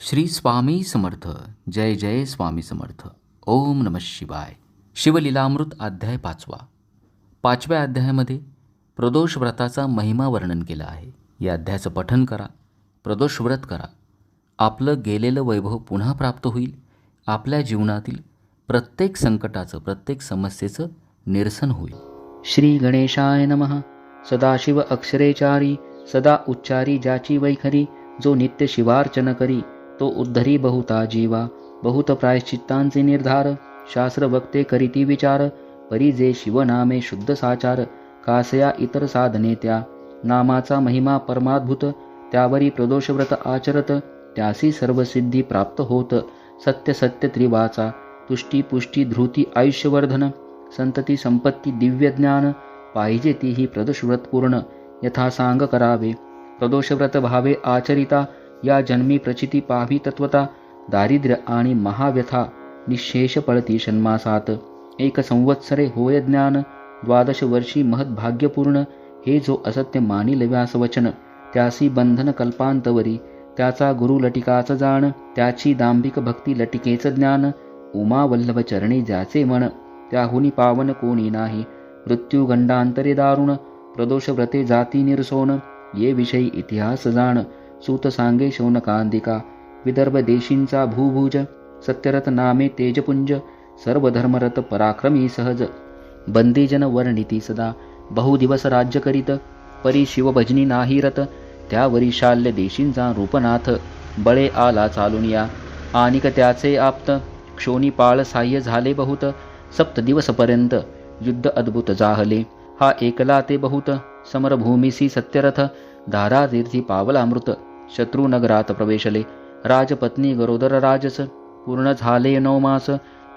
श्री स्वामी समर्थ. जय जय स्वामी समर्थ. ओम नम शिवाय. शिवलीलामृत अध्याय पाचवा. पाचव्या अध्यायामध्ये प्रदोष व्रताचा महिमा वर्णन केला आहे. या अध्यायाचं पठन करा प्रदोष व्रत करा. आपलं गेलेलं वैभव पुन्हा प्राप्त होईल. आपल्या जीवनातील प्रत्येक संकटाचं प्रत्येक समस्येचं निरसन होईल. श्री गणेशाय नमः. सदाशिव अक्षरेचारी सदा उच्चारी ज्याची वैखरी जो नित्य शिवार्चन करी तो उद्धरी बहुता जीवा बहुत प्रायश्चित्तांचे निर्धार शास्त्र वक्ते करीती विचार परी जे शिवनामे शुद्ध साचार कासया इतर साधने त्या नामाचा महिमा परमाद्भुत त्यावरी प्रदोषव्रत आचरत त्यासी सर्व सिद्धी प्राप्त होत सत्य सत्य त्रिवाचा तुष्टी पुष्टी धृती आयुष्यवर्धन संतती संपत्ती दिव्य ज्ञान पाहिजे तीही प्रदोषव्रत पूर्ण यथा सांग करावे प्रदोषव्रत भावे आचरिता या जन्मी प्रचिती पाहावी तत्वता दारिद्र्य आणि महाव्यथा निशेष पळती षण्मासात. एक संवत्सरे होय ज्ञान द्वादश वर्षी महद्भाग्यपूर्ण हे जो असत्य मानिल व्यास वचन त्यासी बंधन कल्पांतवरी त्याचा गुरु लटिकाच जाण त्याची दांभिक भक्ती लटिकेच ज्ञान उमावल्लभ चरणी ज्याचे मन त्याहुनी पावन कोणी नाही मृत्यू गंडांतरे दारुण प्रदोष व्रते जाती निरसोन ये विषयी इतिहास जाण. सूत सांगे शौनकांदिका विदर्भ देशींचा भूभुज सत्यरथ नामे तेजपुंज सर्वधर्मरथ पराक्रमी सहज बंदीजन वर्णिती सदा बहुदिवस राज्य करीत परी शिवभजनी नाही रत त्यावरी शाल्य देशींचा रूपनाथ बळे आला चालून या आनिक त्याचे आप्त क्षोणीपाळ साह्य झाले बहुत सप्त दिवसपर्यंत युद्ध अद्भुत जाहले हा एकला ते बहुत समरभूमीसी सत्यरथ धारातीर्थी पावलामृत शत्रुनगरात प्रवेशले. राजपत्नी गरोदर राजस पूर्ण झाले नऊ मास.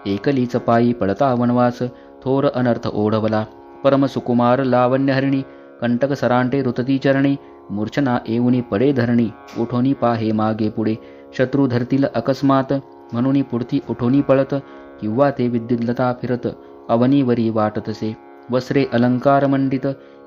एकलीच पायी पळता वनवास थोर अनर्थ ओढवला. परम सुकुमार लावण्यहरिणी कंटक सरांटे रुतती चरणी मूर्छना येऊनी पडे धरणी उठोनी पाहे मागे पुढे. शत्रू धरतील अकस्मात म्हणून पुढती उठोनी पळत किंवा ते विद्युल्लता फिरत अवनीवरी वाटतसे. वस्त्रे अलंकार मंडित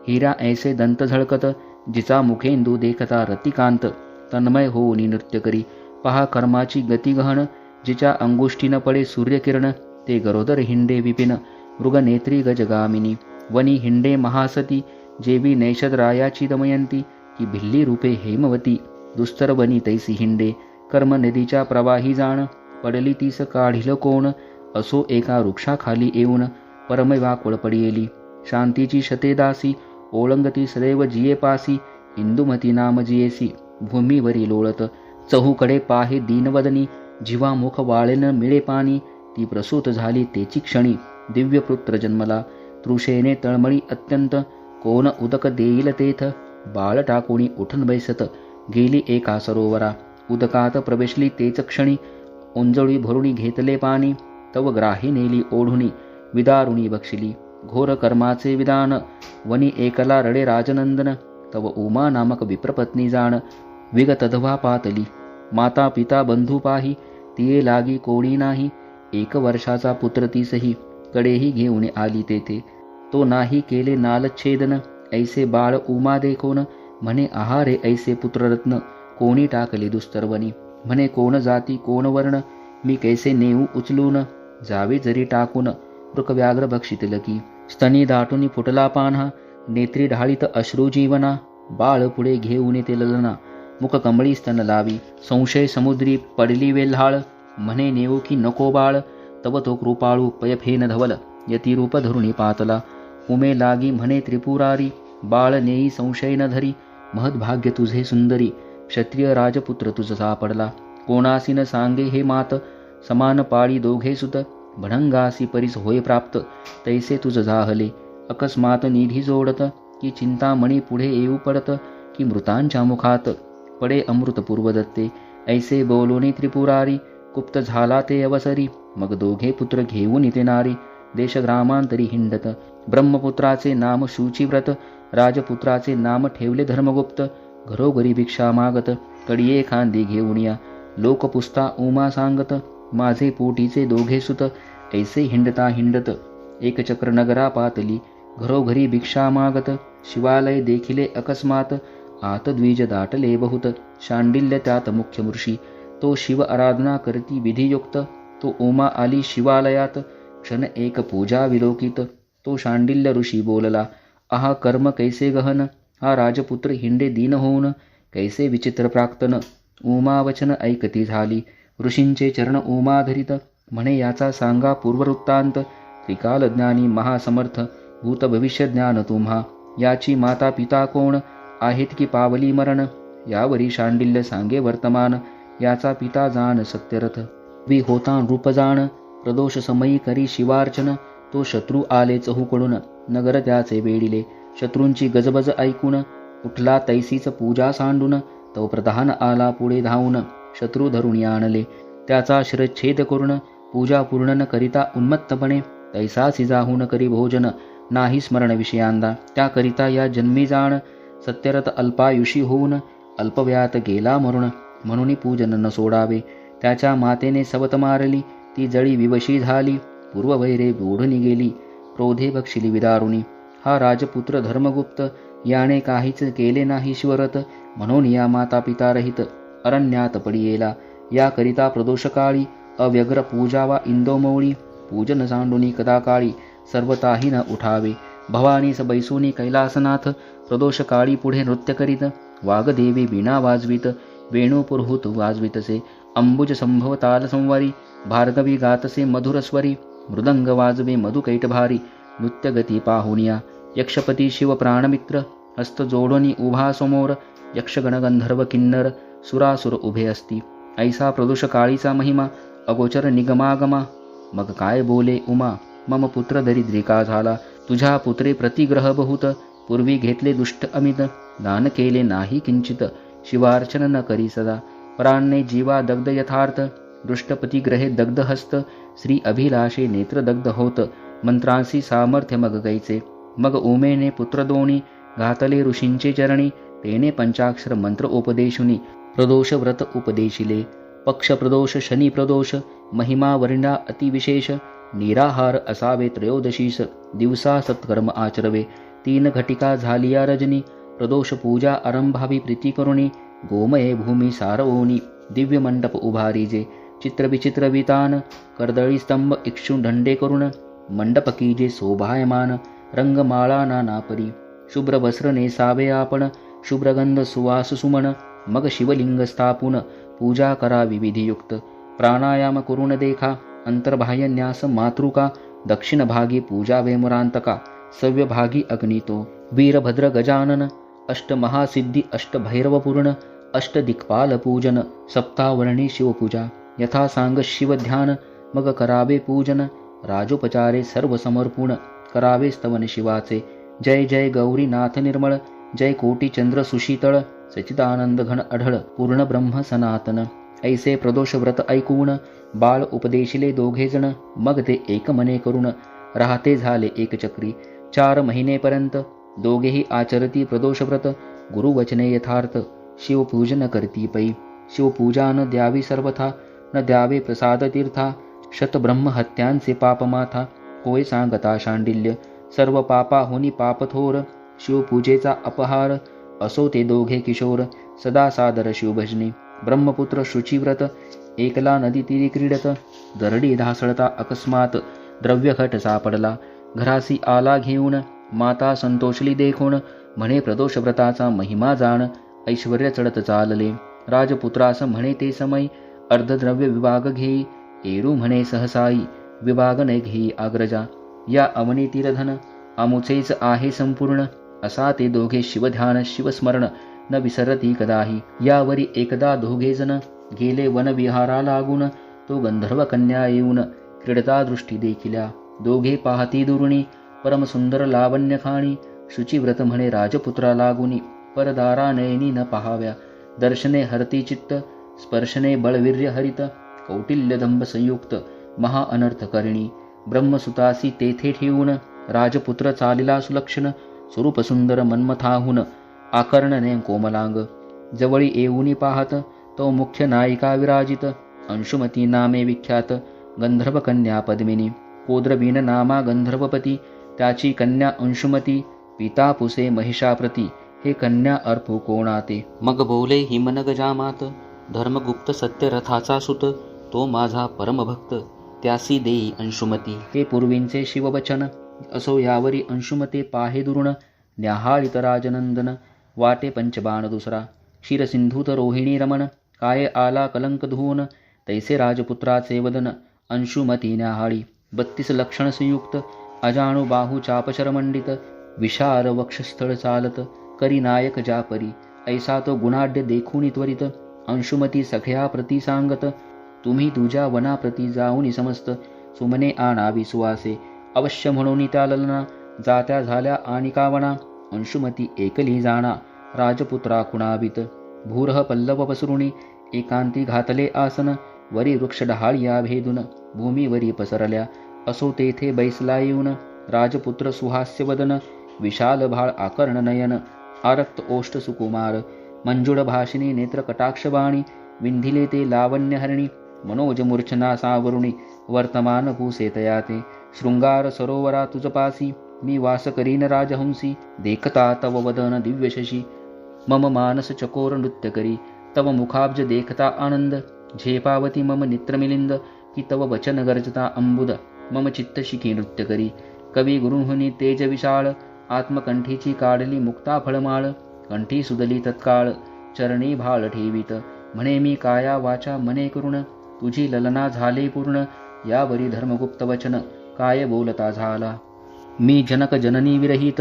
हिरा ऐसे दंत झळकत जिचा मुखेंदू देखता रतिकांत. तन्मय होऊनी नृत्य करी. पहा कर्माची गती गहन जिच्या अंगुष्ठीनं पडे सूर्यकिरण ते गरोदर हिंडे विपिन मृगनेत्री गजगामिनी. वनी हिंडे महासती जेवी नैषदरायाची दमयंती की भिल्ली रूपे हेमवती. दुस्तर बनी तैसी हिंडे कर्म नदीच्या प्रवाही जाण पडली तीस काढिल कोण असो एका वृक्षाखाली येऊन परमवाकुळ पडियेली. शांतीची शतेदासी ओळंगती सदैव जिये पासी इंदुमती नाम जियेसी. भूमीवरी लोळत. चहूकडे पाहे दीनवदनी जीवा मुख वाळेन मिळे पाणी. ती प्रसूत झाली तेची क्षणी दिव्यपुत्र जन्मला. तृषेने तळमळी अत्यंत कोण उदक देईल तेथ? बाळ टाकोणी उठन बैसत गेली एका सरोवरा. उदकात प्रवेशली तेच क्षणी उंजळी भरुणी घेतले पाणी. तव ग्राही नेली ओढुणी विदारुणी बक्षिली. घोर कर्माचे विधान वनी एकला रडे राजनंदन. तव उमा नामक विप्रपत्नी जाण विगतधवा पातली माता पिता बंधू पाही तिये लागी कोणी नाही. एक वर्षाचा पुत्र तीसही कडेही घेऊन आली तेथे. तो नाही केले नालच्छेदन ऐसे बाळ उमा देखोन. म्हणे आहारे ऐसे पुत्ररत्न कोणी टाकले दुस्तर्वनी म्हणे कोण जाती कोण वर्ण? मी कैसे नेऊ उचलून? जावे जरी टाकून मृकव्याघ्र भक्षितल की स्तनी दाटून फुटला पान्हा नेत्री ढाळीत अश्रू जीवना. बाळ पुढे घेऊन ते ललना. मुख कमळी स्तन लावी संशय समुद्री पडली वेल्हाळ म्हणे नेऊ की नको बाळ तव तो कृपाळू पयफेन धवल यतिरूप धरुणी पातला उमे लागी म्हणे त्रिपुरारी बाळ नेई संशय न धरी महद्भाग्य तुझे सुंदरी क्षत्रिय राजपुत्र तुझ सापडला कोणासी न सांगे हे मात समान पाळी दोघे सुत भणंगासी परिस होय प्राप्त तैसे तुझ जाहले अकस्मात निधी जोडत की चिंतामणी पुढे येऊ पडत की मृतांच्या मुखात पडे अमृत पूर्वदत्ते। ऐसे बोलोनी त्रिपुरारी गुप्त झाला ते अवसरी। मग दोघे पुत्र घेऊन इथे नारी। देशग्रामांतरी हिंडत। ब्रह्मपुत्राचे नाम शुचिव्रत राजपुत्राचे नाम ठेवले धर्मगुप्त। घरोघरी भिक्षा मागत। कडिये खांदी घेऊन या। लोकपुस्ता उमा सांगत। माझे पोटीचे दोघे सुत। ऐसे हिंडता हिंडत। एकचक्र नगरा पातली। घरोघरी भिक्षा मागत। शिवालय देखिले अकस्मात। आत द्विज दाटले बहुत शांडिल्य त्यात मुख्य मूर्षी तो शिव आराधना करती विधियुक्त तो उमा आली शिवालयात क्षण एक पूजा विलोकित तो शांडिल्य ऋषी बोलला आहा कर्म कैसे गहन? हा राजपुत्र हिंडे दीन होऊन कैसे विचित्र प्राक्तन? उमावचन ऐकती झाली ऋषींचे चरण उमाधरित म्हणे याचा सांगा पूर्ववृत्तांत त्रिकालज्ञानी महासमर्थ भूत भविष्य ज्ञान तुम्हा याची माता पिता कोण? आहेत की पावली मरण? यावरी शांडिल्य सांगे वर्तमान याचा पिता जाण सत्यरथ. वि होता रूप जाण प्रदोष समयी करी शिवार्चन तो शत्रू आले चहूकडून नगर त्याचे वेडिले. शत्रूंची गजबज ऐकून उठला तैसीच पूजा सांडून तो प्रधान आला पुढे धावून शत्रू धरून आणले. त्याचा शिरच्छेद करून पूजा पूर्ण न करिता उन्मत्तपणे तैसा सिजाहून करी भोजन नाही स्मरण विषयांदा. त्याकरिता या जन्मी जाण सत्यरथ अल्पायुषी होऊन अल्पव्यात गेला मरुण म्हणून पूजन न सोडावे त्याच्या मातेने सवत मारली ती जळी विवशी झाली पूर्ववैरे बोढणी गेली क्रोधे बक्षिली विदारुणी हा राजपुत्र धर्मगुप्त याने काहीच केले नाही शिवरत म्हणून या माता पिता रहित अरण्यात पडियेला याकरिता प्रदोषकाळी अव्यग्र पूजावा इंदोमौळी पूजन सांडुनी कदाकाळी सर्वताही न उठावे भवानीस बैसूनी कैलासनाथ प्रदोषकाळी पुढे नृत्य करीत वाघदेवी वीणा वाजवीत वेणुपुरहूत वाजवितसे अंबुज संभव ताल संवारी भार्गवी गातसे मधुरस्वरी मृदंग वाजवे मधुकैटभारी नृत्यगती पाहुनिया यक्षपती शिव प्राणमित्र हस्त जोडोनी उभा समोर यक्षगणगंधर्व किन्नर सुरासुर उभे असती ऐसा प्रदोष काळीचा महिमा अगोचर निगमागमा मग काय बोले उमा मम पुत्र दरिद्रिका झाला तुझ्या पुत्रे प्रतिग्रह बहुत पूर्वी घेतले दुष्ट अमित दान केले नाही किंचित शिवार्चन न करी सदा. प्राणने जीवा दग्ध यथार्थ दृष्टपती दग्धहस्त दग्ध हस्त श्री अभिलाषे नेत्र दग्ध होत मंत्रांसी सामर्थ्य मग गैचे. मग उमेने पुत्रदोणी घातले ऋषींचे चरणी तेने पंचाक्षर मंत्र उपदेशुनी प्रदोष व्रत उपदेशिले. पक्ष प्रदोष शनी प्रदोष महिमा वर्णा अतिविशेष निराहार असावे त्रयोदशी दिवसा सत्कर्म आचरवे. तीन घटिका झालिया रजनी प्रदोष पूजा आरंभावी प्रीतिकरुणी गोमये भूमी सारवोनी दिव्य मंडप उभारीजे चित्रविचित्र वितान कर्दळी स्तंभ इक्षु ढंडे करुण मंडप कीजे शोभायमान रंगमाळा नानापरी शुभ्र वस्त्र नेसावे आपण शुभ्रगंध सुवास सुमन मग शिवलिंग स्थापून पूजा करा विविधियुक्त. प्राणायाम करून देखा अंतर्बाह्य न्यास मातृका दक्षिण भागी पूजा वेमुरांतका सव्य भागी अग्नितो वीरभद्र गजानन अष्ट महासिद्धी अष्ट भैरवपूर्ण अष्ट दिक्पाल पूजन सप्तावर्णी शिवपूजा यथा सांग शिवध्यान मग करावे पूजन राजोपचारे सर्व समर्पूण करावे स्तवन शिवाचे जय जय गौरी नाथ निर्मळ जय कोटी चंद्र सुशीतळ सचिदानंद घन अढळ पूर्ण ब्रह्म सनातन ऐसे प्रदोष व्रत ऐकून बाळ उपदेशिले दोघेजण मग ते एक मने करून राहते झाले एकचक्री चार महिनेपर्यंत दोघेही आचरती प्रदोषव्रत गुरुवचने यथार्थ शिवपूजन करती पै. शिवपूजा न द्यावी सर्वथा न द्यावे प्रसाद तीर्था शतब्रह्महत्यांचे पापमाथा होय सांगता शांडिल्य. सर्व पापा होनी पापथोर शिवपूजेचा अपहार असो ते दोघे किशोर सदा सादर शिवभजनी. ब्रह्मपुत्र शुचिव्रत एकला नदी तीरी क्रीडत दरडी ढासळता अकस्मात द्रव्यघट सापडला. घरासी आला घेऊन माता संतोषली देखून म्हणे प्रदोषव्रताचा महिमा जाण ऐश्वर चढत चालले. राजपुत्रास म्हणे ते समय अर्धद्रव्य विभाग घेई एरू म्हणे सहसाई विभाग ने घेई आग्रजा. या अवनी तीरधन आमुचेच आहे संपूर्ण असा ते दोघे शिवध्यान शिवस्मरण न विसरती कदाही. यावरी एकदा दोघेजण गेले वनविहारा लागून तो गंधर्व कन्या येऊन क्रीडता दृष्टी देखिल्या दोघे पाहती दुरुणी परमसुंदर लावण्य खाणी शुचिव्रत म्हणे राजपुत्रा लागुनी परदारा नयनी न पहाव्या. दर्शने हरती चित्त स्पर्शने बळवीर्य हरित कौटिल्यदंभ संयुक्त महा अनर्थ करिणी. ब्रह्मसुतासी तेथे ठेवून राजपुत्र चालिला सुलक्षण स्वरूप सुंदर मन्मथाहून आकर्णने कोमलांग. जवळी येऊनी पाहत तो मुख्य नायिका विराजित. अंशुमती नामे विख्यात गंधर्व कन्या पद्मिनी. कोद्रवीन नामा गंधर्वपती. त्याची कन्या अंशुमती पिता पुसे महिषाप्रती. हे कन्या अर्पू कोणाते? मग बोले हिमनग जामात धर्मगुप्त सत्यरथाचा सुत. तो माझा परमभक्त. त्यासी देई अंशुमती. हे पूर्वींचे शिववचन. असो यावरी अंशुमते पाहे दुरुण. न्याहाळित राजनंदन. वाटे पंचबाण दुसरा क्षीरसिंधूत रोहिणी रमण काय आला कलंक धुवून तैसे राजपुत्राचे वदन अंशुमती न्याहाळी। बत्तीस लक्षण संयुक्त अजाणू बाहू चापशरमंडित विशाल वक्षस्थळ चालत करी नायक जापरी। ऐसा तो गुणाढ्य देखून त्वरित अंशुमती सख्या प्रती सांगत तुम्ही तुझ्या वनाप्रती जाऊनी समस्त सुमने आणावी सुवासे। अवश्य म्हणून त्या ललना जात्या झाल्या आणि कावणा। अंशुमती एकली जाणा राजपुत्रा कुणावित? भूरह पल्लव पसरुणी एकांती घातले आसन वरी वृक्ष डहाळ्या भेदून भूमीवरी पसरल्या असो तेथे बैसला येऊन राजपुत्र सुहास्यवदन विशाल भाळ आकर्ण नयन आरक्त ओष्ठ सुकुमार मंजुळ भाषिणी नेत्र कटाक्षबाणी विंधिले ते लावण्यहरिणी मनोज मूर्छना सावरुणी वर्तमान भूसेतया ते शृंगार सरोवरा तुजपासी मी वास करीन राजहंसी देखता तव वदन दिव्यशशी। मम मानस चकोर नृत्य करी तव मुखाब्ज देखता आनंद। झेपावती मम नित्रमिलिंद की तव वचन गर्जता अंबुद। मम चित्त शिखी नृत्य करी कवी गुरुहुनी तेज विशाळ आत्मकंठीची काढली मुक्ता फळमाळ। कंठी सुदली तत्काळ। चरणी भाळ ठेवीत। म्हणे मी काया वाचा मने करुण। तुझी ललना झाले पूर्ण। यावरी धर्मगुप्त वचन। काय बोलता झाला? मी जनक जननी विरहित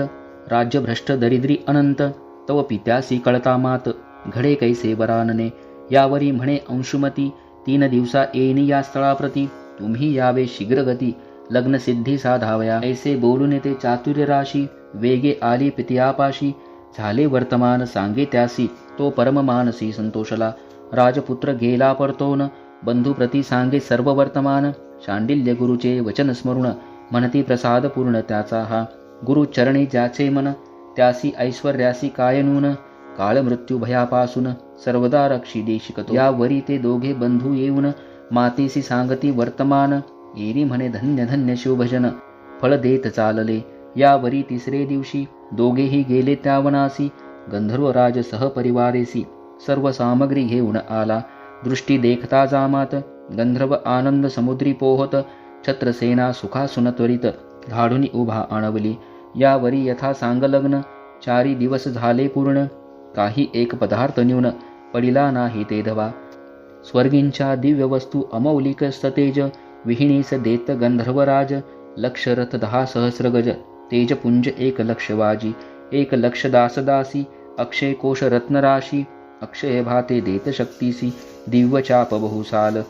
राज्यभ्रष्ट दरिद्री अनंत तव पित्यासी कळता मात घडे कैसे वरानने? यावरी म्हणे अंशुमती तीन दिवसा येईनी या स्थळाप्रती तुम्ही यावे शीघ्रगती लग्नसिद्धी साधावया. ऐसे बोलून ते चातुर्य राशी वेगे आली पित्यापाशी झाले वर्तमान सांगे त्यासी तो परम मानसी संतोषला. राजपुत्र गेला परतोन बंधुप्रती सांगे सर्व वर्तमान शांडिल्य गुरुचे वचन स्मरुण म्हणती प्रसाद पूर्ण त्याचा हा गुरु चरणी ज्याचे मन त्यासी ऐश्वर्यासी काय नून काळ मृत्यू भयापासून सर्वदा रक्षी देशिकतो. यावरी ते दोघे बंधू येऊन मातेसी सांगती वर्तमान एरी म्हणे धन्य धन्य शिवभजन फळ देत चालले. यावरी तिसरे दिवशी दोघेही गेले त्या वनासी गंधर्वराज सहपरिवारेसी सर्व सामग्री घेऊन आला. दृष्टी देखता जामात गंधर्व आनंद समुद्री पोहत छत्रसेना सुखासुन त्वरित धाडून उभा आणवली. यावरी यथा सांगलग्न चारी दिवस झाले पूर्ण. काही एक पदार्थ न्यून पडिला नाही ते धवा. स्वर्गींच्या दिव्य वस्तू अमौलिक सतेज विहिणीस देत गंधर्वराज लक्ष रथ दहा सहस्र गज तेजपुंज एक लक्ष वाजी. एक लक्ष दासदासी अक्षय कोश रत्नराशी अक्षय भाते देत शक्तीसी दिव्य चाप बहुसाल.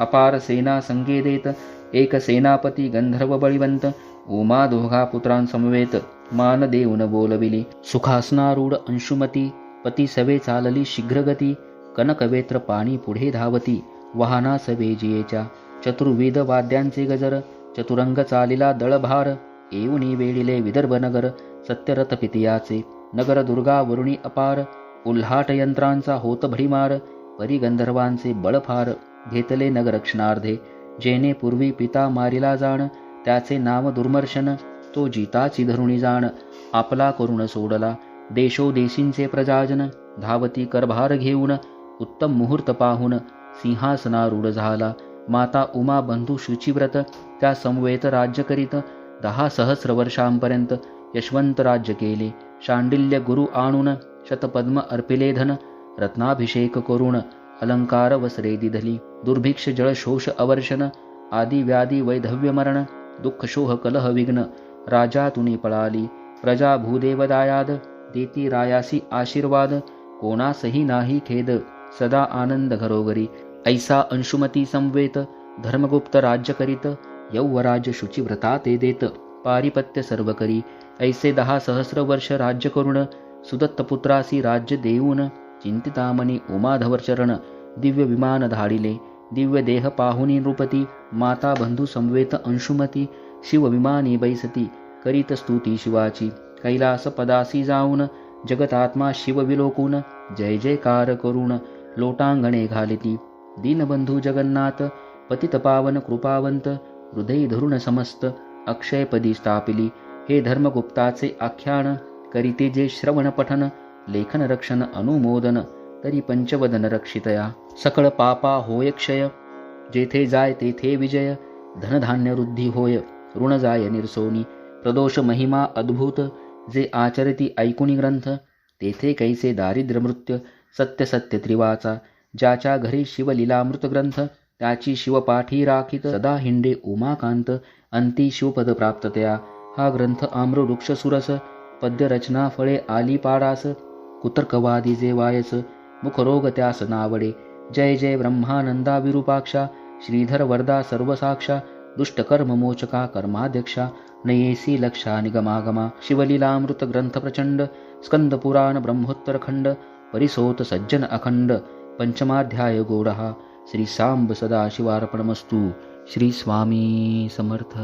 अपार सेना संगे देत एक सेनापती गंधर्व बळीवंत उमा दोघा पुत्रांसमवेत मान देऊन बोलविली. सुखासनारूढ अंशुमती पती सवे चालली शीघ्रगती कनकवेत्र पाणी पुढे धावती वाहना सवेजियेच्या चतुर्विध वाद्यांचे गजर चतुरंग चालिला दळभार येऊनी वेळिले विदर्भ नगर सत्यरथ पितियाचे. नगर दुर्गा वरुणी अपार उल्हाट यंत्रांचा होत भडीमार परी गंधर्वांचे बळफार घेतले नगरक्षणार्धे. जेने पूर्वी पिता मारिला जाण त्याचे नाव दुर्मर्शन तो जिताची धरुणी जाण. आपला करुण सोडला देशोदेशींचे प्रजाजन धावती करभार घेऊन उत्तम मुहूर्त पाहून सिंहासनारूढ झाला. माता उमा बंधू शुचिव्रत त्या समवेत राज्य करीत दहा सहस्र वर्षांपर्यंत यशवंत राज्य केले. शांडिल्य गुरु आणून शतपद्म अर्पिले धन रत्नाभिषेक करून अलंकार वसरे दिधली दुर्भिक्ष जळशोष अवर्षण आदी व्याधी वैधव्य मरण दुःख शोह कलह विघ्न राजा तुनी पळाली प्रजा भूदेवदायाद देती रायासी आशीर्वाद कोणासही नाही खेद सदा आनंद घरोघरी ऐसा अंशुमती संवेत धर्मगुप्त राज्य करीत यौवराज शुचिव्रता ते देत पारिपत्य सर्व करी ऐसे दहा सहस्र वर्ष राज्य करुण सुदत्तपुत्रासी राज्य देऊन चिंतितामणी उमाधवर चरण दिव्य विमान धाडिले दिव्य देह पाहुनी नृपती माता बंधू समवेत अंशुमती शिव विमानी बैसती करीत स्तुती शिवाची कैलास पदासी जाऊन जगतात्मा शिव विलोकून जय जयकार करून लोटांगणे घालिती दीनबंधू जगन्नाथ पतित पावन कृपावंत हृदय धरुण समस्त अक्षयपदी स्थापिली हे धर्मगुप्ताचे आख्यान करीते जे श्रवण पठन लेखन रक्षण अनुमोदन तरी पंचवदन रक्षितया। सकळ पापा होय क्षय। जेथे जाय तेथे विजय। धनधान्य वृद्धी होय। ऋण जाय निर्सोनी। प्रदोष महिमा अद्भुत। जे आचरती ऐकुणी ग्रंथ। तेथे कैसे दारिद्र्यमृत्य मृत्य। सत्य सत्य त्रिवाचा। ज्याच्या घरी शिवलीलामृत ग्रंथ। त्याची शिवपाठी राखित। सदा हिंडे उमाकांत। अंती शिवपद प्राप्ततया हा ग्रंथ आम्रवृक्ष सुरस। पद्यरचना फळे आली पाडास। कुतर्कवादी जे वायस। मुखरोग त्यास नावडे जय जय ब्रह्मानंदा विरूपाक्षा। श्रीधर वरदा सर्वसाक्षा। दुष्टकर्म मोचका कर्माध्यक्षा। नयेसी लक्षा निगमागमा। शिवलीलामृत ग्रंथ प्रचंड। स्कंद पुराण परिसोत सज्जन अखंड। पंचमाध्याय गोडहा। श्री सांब सदाशिवार्पणमस्तु। श्री स्वामी समर्थ।